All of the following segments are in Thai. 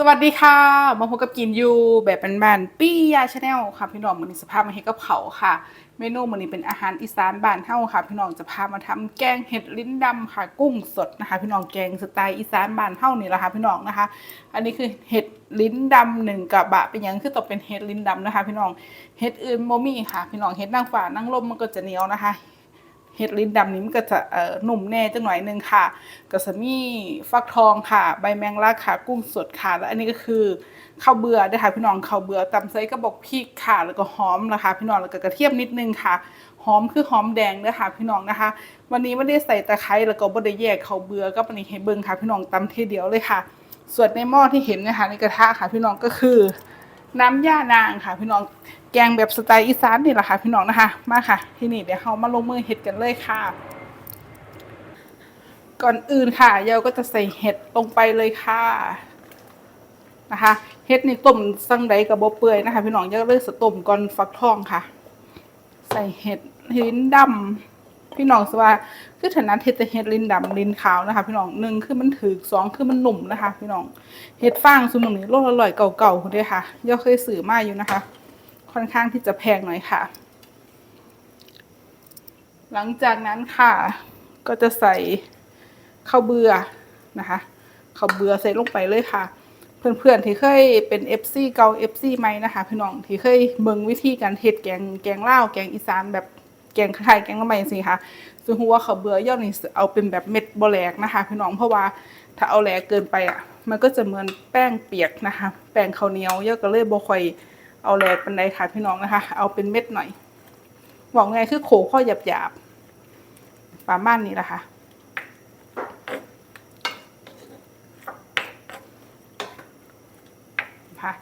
สวัสดีค่ะ มาพบกับกินยูแบบแบนๆปี้ยาชาแนลค่ะ พี่น้องมันนี้สภาพมาให้กับเขาค่ะ เมนูมันนี้เป็นอาหารอีสานบ้านเฮาค่ะ พี่น้องจะพามาทำแกงเห็ดลิ้นดำค่ะ กุ้งสดนะคะ พี่น้องแกงสไตล์อีสานบ้านเฮานี่แหละค่ะพี่น้องนะคะ อันนี้คือเห็ดลิ้นดำหนึ่งกะบะเป็นยังคือต้องเป็นเห็ดลิ้นดำนะคะ พี่น้องเห็ดอื่นโมมี่ค่ะ พี่น้องเห็ดนางฟ้านางลมมันก็จะเหนียวนะคะ เห็ดลิ้นดำนี้มันก็จะเอ่อหนุ่มแน่จังหน่อยนึงค่ะก็จะมีฟักทองค่ะ ใบแมงลักค่ะ กุ้งสดค่ะ แล้วอันนี้ก็คือข้าวเบื่อด้วยค่ะพี่น้องข้าวเบื่อตำไส้กระบอกพริกค่ะ แล้วก็หอมนะคะ พี่น้องแล้วก็กระเทียมนิดนึงค่ะหอมคือหอมแดงด้วยค่ะพี่น้องนะคะ วันนี้ไม่ได้ใส่ตะไคร้แล้วก็ไม่ได้แยกข้าวเบื่อก็ปานนี้ให้เบิ่งค่ะ พี่น้องตำทีเดียวเลยค่ะ ส่วนในหม้อที่เห็นนะคะในกระทะค่ะ พี่น้องก็คือ น้ำย่านางค่ะ พี่น้องแกงแบบสไตล์อีสานนี่แหละค่ะ พี่น้องนะคะ มาค่ะ ที่นี่เดี๋ยวเรามาลงมือเห็ดกันเลยค่ะ ก่อนอื่นค่ะเยาก็จะใส่เห็ดลงไปเลยค่ะนะคะเห็ดนี่ต้มสังใดกับบเปื่อยนะคะ พี่น้องเยาเลยสต้มก่อนฟักทองค่ะ ใส่เห็ดลิ้นดำ พี่น้องสว่าคือถนัดเห็ดแต่เห็ดลิ้นดำลิ้นขาวนะคะ พี่น้องหนึ่งคือมันถือสองคือมันหนุ่มนะคะ พี่น้องเห็ดฟางสมุนนี้โลละร้อยเก่าๆคนเดียค่ะเยาเคยสื่อมาอยู่นะคะ ค่อนข้างที่จะแพงหน่อยค่ะ หลังจากนั้นค่ะ ก็จะใส่ข้าวเบื่อนะคะข้าวเบื่อใส่ลงไปเลยค่ะเพื่อนๆที่เคยเป็น FC เก่า FC ใหม่นะคะ พี่น้องที่เคยเบิ่งวิธีการเฮ็ดแกงแกงเลาแกงอีสานแบบ กงไทยแกงละไม่สิค่ะซึ่งหัวาข้าวเบื่อย่อนี่เอาเป็นแบบเม็ดบแหลกนะคะ พี่น้องเพราะว่าถ้าเอาแหลกเกินไปอะ มันก็จะเหมือนแป้งเปียกนะคะ แป้งข้าวเหนียวย่อก็เลยบ่ค่อยเอาแหลกปานใดค่ะพี่น้องนะคะ เอาเป็นเม็ดหน่อยบอกไงคือโขข้อหยาบๆประมาณนี้แหละค่ะค่ะ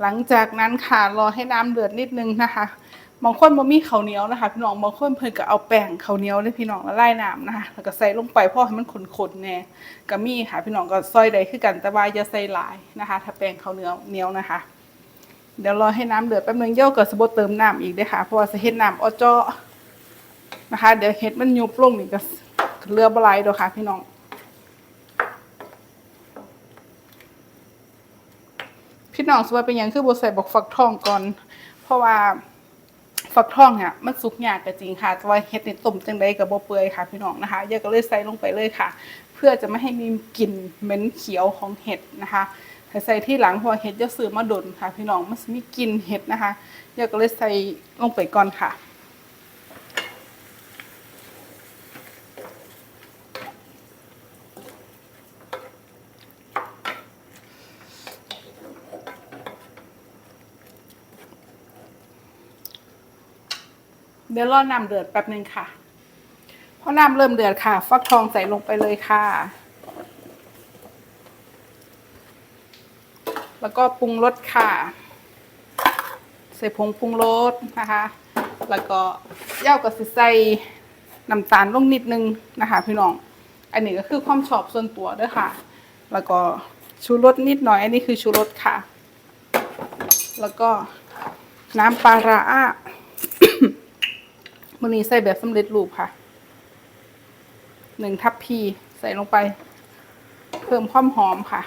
หลังจากนั้นค่ะรอให้น้ำเดือดนิดนึงนะคะ บางคนบ่มีข้าวเหนียวนะคะพี่น้องบางคนเพิ่นก็เอาแป้งข้าวเหนียวเลยพี่น้องละลายน้ำนะคะแล้วก็ใส่ลงไปเพราะให้มันขนๆแน่ก็มีค่ะพี่น้องก็ซอยใดคือกันแต่ว่าอย่าใส่หลายนะคะ ถ้าแป้งข้าวเหนียวเหนียวนะคะ เดี๋ยวรอให้น้ำเดือดแป๊บนึงเย่าก็สบดเติมน้ำอีกเด้อค่ะเพราะว่าจะเฮ็ดน้ำออเจาะนะคะ เดี๋ยวเฮ็ดมันยุบลงนี่ก็เลือบ่หลายดอกค่ะ พี่น้องพี่น้องสว่าเป็นหยังคือบ่ใส่บอกฟักทองก่อน เพราะว่า ฟักทองเนี่ยมันสุกยากก็จริงค่ะแต่ว่าเฮ็ดนี่ต้มจังไดกับ่เปื่อยค่ะพี่น้องนะคะยายก็เลยใส่ลงไปเลยค่ะ เพื่อจะไม่ให้มีกลิ่นเหม็นเขียวของเห็ดนะคะถ้าใส่ที่หลังพอเห็ดจะซื้อมาดนค่ะ พี่น้องมันสิมีกลิ่นเห็ดนะคะยายก็เลยใส่ลงไปก่อนค่ะ เดี๋ยวรอน้ำเดือดแป๊บหนึ่งค่ะพอน้ำเริ่มเดือดค่ะ ฟักทองใส่ลงไปเลยค่ะ แล้วก็ปรุงรสค่ะ ใส่ผงปรุงรสนะคะ แล้วก็ย่ากับสิใส่น้ำตาลลงนิดนึงนะคะ พี่น้อง อันนี้ก็คือความชอบส่วนตัวด้วยค่ะ แล้วก็ชูรสนิดหน่อย อันนี้คือชูรสค่ะ แล้วก็น้ำปลาร้า มันนี้ใส่แบบสำเร็จรูปค่ะหนึ่งทัพพีใส่ลงไป เพิ่มความหอมค่ะ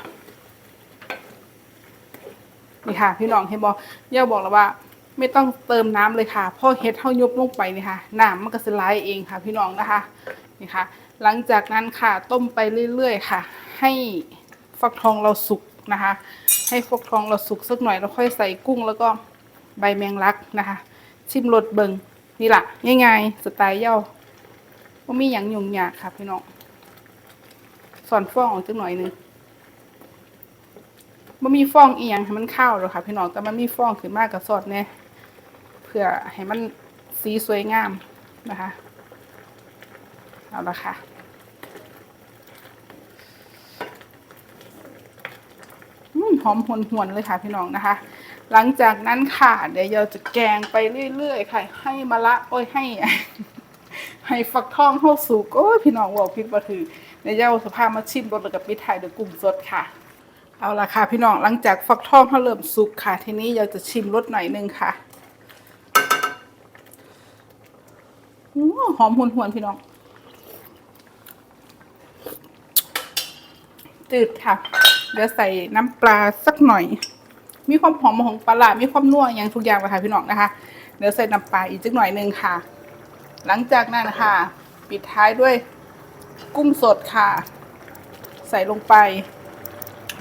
นี่ค่ะ พี่น้องเห็นบอกย่าบอกแล้วว่า ไม่ต้องเติมน้ำเลยค่ะพราะเฮ็ดเท่ายุบลงไปนี่ค่ะน้ำมันก็จะไหลเองค่ะ พี่น้องนะคะนี่ค่ะ หลังจากนั้นค่ะต้มไปเรื่อยๆค่ะ ให้ฟักทองเราสุกนะคะ ให้ฟักทองเราสุกสักหน่อยแล้วค่อยใส่กุ้งแล้วก็ใบแมงลักนะคะ ชิมรสเบิง นี่แหละง่ายๆสไตล์เย่าว่ามีอย่างยุ่งยากค่ะพี่น้องสอนฟองออกจักหน่อยนึงมันมีฟองเอียงให้มันเข้าวหรอกค่ะพี่น้องแต่มันมีฟองขึ้นมากกับสดแน่เพื่อให้มันสีสวยงามนะคะเอาละค่ะอืมหอมหวนหวนๆเลยค่ะพี่น้องนะคะ หลังจากนั้นค่ะเดี๋ยวเราจะแกงไปเรื่อยๆค่ะ ให้มะละโอ้ยให้ ให้ฟักทองเข้าสุกโอ้ยพี่น้องบอกพิดบ่ถือเดี๋ยวเราสภาพมาชิมรสแล้วกับปิดท้ายด้วยกุ้งสดค่ะ เอาละค่ะ พี่น้องหลังจากฟักทองเขาเริ่มสุกค่ะ ทีนี้เราจะชิมรสหน่อยหนึงค่ะอื้อหอมหวนๆพี่น้องจืดค่ะ เดี๋ยวใส่น้ำปลาสักหน่อย มีความหอมของปลามีความนัวอย่างทุกอย่างเลยค่ะพี่น้องนะคะ เดี๋ยวใส่น้ำปลาอีกสักหน่อยหนึงค่ะ หลังจากนั้นนะคะปิดท้ายด้วยกุ้งสดค่ะ ใส่ลงไป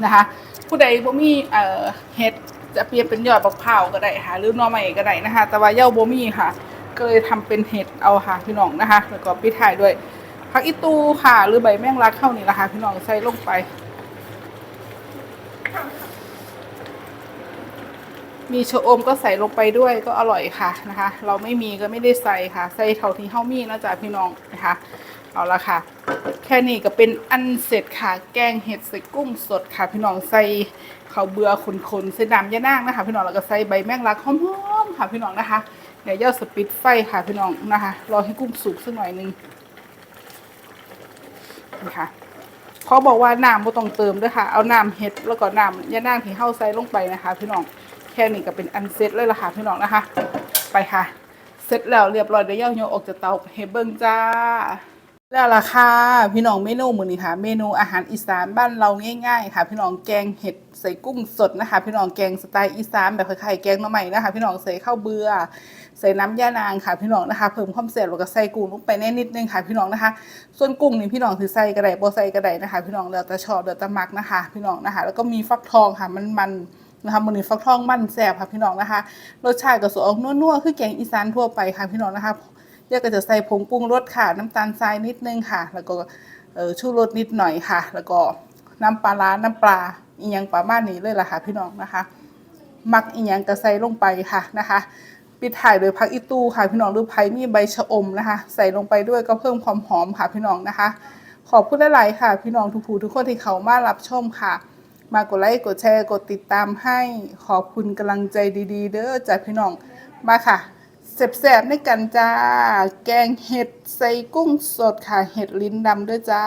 นะคะ ผู้ใดบ่มีเอ่อเห็ดจะเปลี่ยนเป็นยอดบักเผาวก็ได้ค่ะ หรือหน่อไม้ก็ได้นะคะ แต่ว่าเย้าบ่มีค่ะ ก็เลยทำเป็นเห็ดเอาค่ะพี่น้องนะคะ แล้วก็ปิดท้ายด้วยผักอีตูค่ะ หรือใบแมงลักเข้านี่แหละค่ะพี่น้องใส่ลงไป มีชะอมก็ใส่ลงไปด้วยก็อร่อยค่ะนะคะ เราไม่มีก็ไม่ได้ใส่ค่ะ ใส่เท่าที่เฮามีนะจ๊ะพี่น้องนะคะเอาละค่ะ แค่นี้ก็เป็นอันเสร็จค่ะ แกงเห็ดใส่กุ้งสดค่ะ พี่น้องใส่ข้าวเบื่อคนๆใส่น้ำยะนางนะคะ พี่น้องแล้วก็ใส่ใบแมงลักหอมๆค่ะ พี่น้องนะคะเดี๋ยวย่าสปิดไฟค่ะพี่น้องนะคะรอให้กุ้งสุกสักหน่อยนึงนะคะเขาบอกว่าน้ำไม่ต้องเติมด้วยค่ะ เอาน้ำเห็ดแล้วก็น้ำยะนางที่เฮาใส่ลงไปนะคะ พี่น้อง ค่นี้ก็เป็นอันเสร็จเลยละค่ะพี่น้องนะคะ ไปค่ะเสร็จแล้วเรียบร้อยเดี๋ยวย่าโยกออกจากเตาเฮเบิงจ้า แล้วล่ะค่ะพี่น้องเมนูมื้อนี้ค่ะ เมนูอาหารอีสานบ้านเราง่ายๆ ค่ะ พี่น้องแกงเห็ดใส่กุ้งสดนะคะ พี่น้องแกงสไตล์อีสานแบบคล้ายๆแกงหน่อไม้นะคะ พี่น้องใส่ข้าวเบื่อใส่น้ำย่านางค่ะพี่น้องนะคะ เพิ่มความแซ่บแล้วก็ใส่กุ้งลงไปแน่นิดนึงค่ะ พี่น้องนะคะ ส่วนกุ้งนี่พี่น้องคือใส่กระไดบ่ใส่กระไดนะคะ พี่น้องแล้วแต่ชอบแล้วแต่มักนะคะ พี่น้องนะคะ แล้วก็มีฟักทองค่ะมันมัน นะคะมือนี้ฟักทองมันแซ่บค่ะพี่น้องนะคะ รสชาติก็สออกนัวๆคือแกงอีสานทั่วไปค่ะพี่น้องนะคะเดี๋ยวก็จะใส่ผงปรุงรสค่ะ น้ำตาลทรายนิดนึงค่ะ แล้วก็ชูรสนิดหน่อยค่ะ แล้วก็น้ำปลาร้าน้ำปลาอีหยังประมาณนี้เลยล่ะค่ะ พี่น้องนะคะ มักอีหยังก็ใส่ลงไปค่ะนะคะปิดถ่ายโดยผักอีตูค่ะ พี่น้องหรือไผ่มีใบชะอมนะคะ ใส่ลงไปด้วยก็เพิ่มความหอมค่ะ พี่น้องนะคะ ขอบคุณหลายๆค่ะ พี่น้องทุกผู้ทุกคนที่เขามารับชมค่ะ มากดไลค์กดแชร์กดติดตามให้ขอบคุณกำลังใจดีๆ เด้อจากพี่น้องมาค่ะแสบๆในกันจ้า แกงเห็ดใส่กุ้งสดค่ะ เห็ดลิ้นดำด้วยจ้า